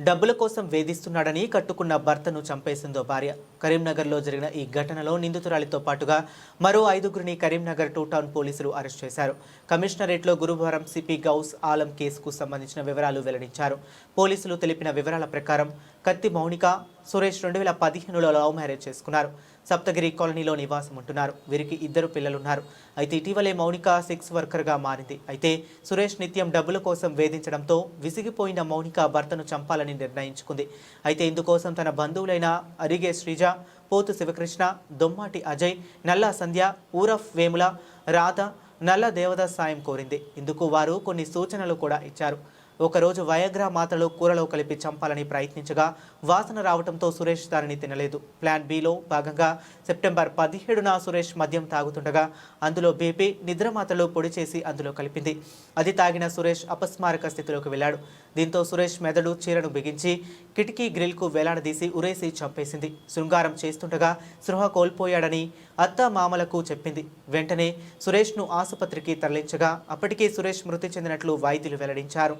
డబ్బుల కోసం వేధిస్తున్నాడని కట్టుకున్న భర్తను చంపేసిందో భార్య. కరీంనగర్లో జరిగిన ఈ ఘటనలో నిందితురాలితో పాటుగా మరో ఐదుగురిని కరీంనగర్ టూ టౌన్ పోలీసులు అరెస్ట్ చేశారు. కమిషనరేట్లో గురువారం సిపి గౌస్ ఆలం కేసుకు సంబంధించిన వివరాలు వెల్లడించారు. పోలీసులు తెలిపిన వివరాల ప్రకారం కత్తి మౌనిక సురేష్ రెండు వేల పదిహేనులో లవ్ మ్యారేజ్ చేసుకున్నారు. సప్తగిరి కాలనీలో నివాసం ఉంటున్నారు. వీరికి ఇద్దరు పిల్లలున్నారు. అయితే ఇటీవలే మౌనిక సెక్స్ వర్కర్గా మారింది. అయితే సురేష్ నిత్యం డబ్బుల కోసం వేధించడంతో విసిగిపోయిన మౌనిక భర్తను చంపాలని నిర్ణయించుకుంది. అయితే ఇందుకోసం తన బంధువులైన అరిగే శ్రీజ పోతు శివకృష్ణ దొమ్మాటి అజయ్ నల్లా సంధ్య ఊరఫ్ వేముల రాధ నల్ల దేవదాస్ సాయం కోరింది. ఇందుకు వారు కొన్ని సూచనలు కూడా ఇచ్చారు. ఒకరోజు వయగ్రా మాత్రలు కూరలో కలిపి చంపాలని ప్రయత్నించగా వాసన రావడంతో సురేష్ దానిని తినలేదు. ప్లాన్ బిలో భాగంగా సెప్టెంబర్ పదిహేడున సురేష్ మద్యం తాగుతుండగా అందులో బీపీ నిద్ర మాత్రలు పొడి చేసి అందులో కలిపింది. అది తాగిన సురేష్ అపస్మారక స్థితిలోకి వెళ్ళాడు. దీంతో సురేష్ మెదడు చీరను బిగించి కిటికీ గ్రిల్కు వేలాడదీసి ఉరేసి చంపేసింది. శృంగారం చేస్తుండగా సృహ కోల్పోయాడని అత్త మామలకు చెప్పింది. వెంటనే సురేష్ను ఆసుపత్రికి తరలించగా అప్పటికే సురేష్ మృతి చెందినట్లు వైద్యులు వెల్లడించారు.